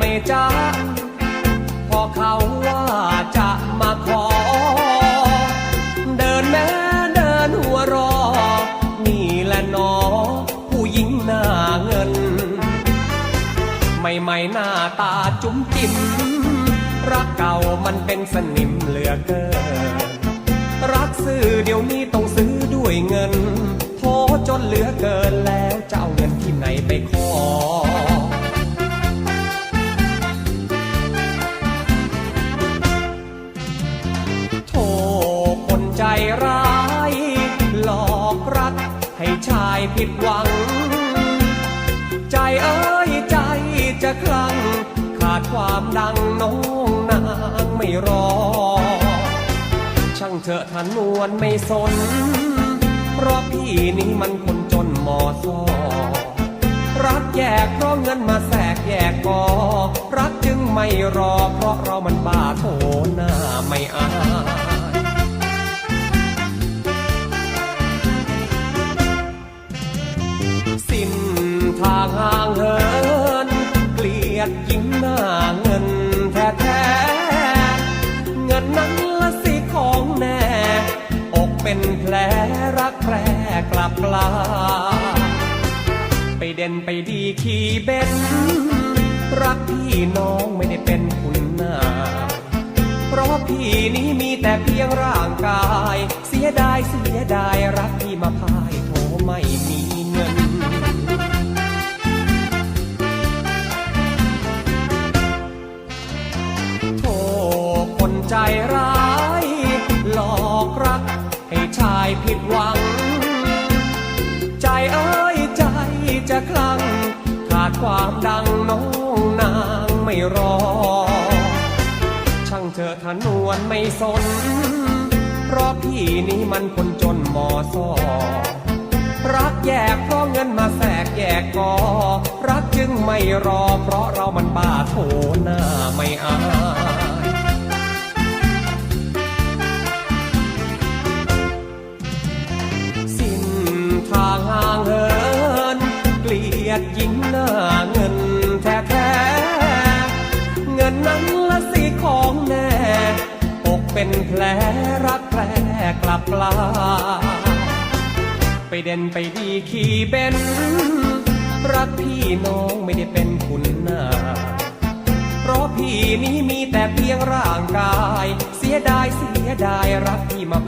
ม่จ้าพอเขาว่าจะมาขอ เดินแม่เดินหัวรอ นี่แหละนอ ผู้หญิงหน้าเงินไม่ไม่หน้าตาจุ๋มจิ๋มรักเก่ามันเป็นสนิมเหลือเกิน รักซื้อเดี๋ยวนี้ต้องซื้อด้วยเงินโทจนเหลือเกินแล้ว ใจร้าย หลอกรักให้ชายผิดหวัง ใจเอ้ยใจจะคลั่งขาดความดังน้องนางไม่รอ ช่างเถอะทนวนไม่สน เพราะพี่นี่มันคนจนมอซอรักแยกเพราะเงินมาแสกแยกกอรักจึงไม่รอเพราะเรามันบ้าโถ ทางห่างเหิน เกลียดยิ่งหน้าเงินแท้ๆ เงินนั้นละสิของแน่ อกเป็นแผลรักแผลกลับกลา ไปเด่นไปดีขี่เบนรักพี่น้องไม่ได้เป็นคุณนายเพราะพี่นี้มีแต่เพียงร่างกาย ร้าย หลอกรักให้ชายผิดหวัง ใจเอ้ยใจจะคลั่งขาดความดังน้องนางไม่รอ ช่างเธอทนวนไม่สน เพราะพี่นี้มันคนจนมอซอรักแยกเพราะเงินมาแสกแยกกอ รักจึงไม่รอ เพราะเรามันบ้าโถหน้าไม่อา เป็นแผลรักแผลกลับปลายไปเด่นไปดีขี่เบนรักพี่น้องไม่ได้เป็นคุณนาเพราะพี่นี้มีแต่เพียงร่างกาย เสียดายเสียดายรักพี่มา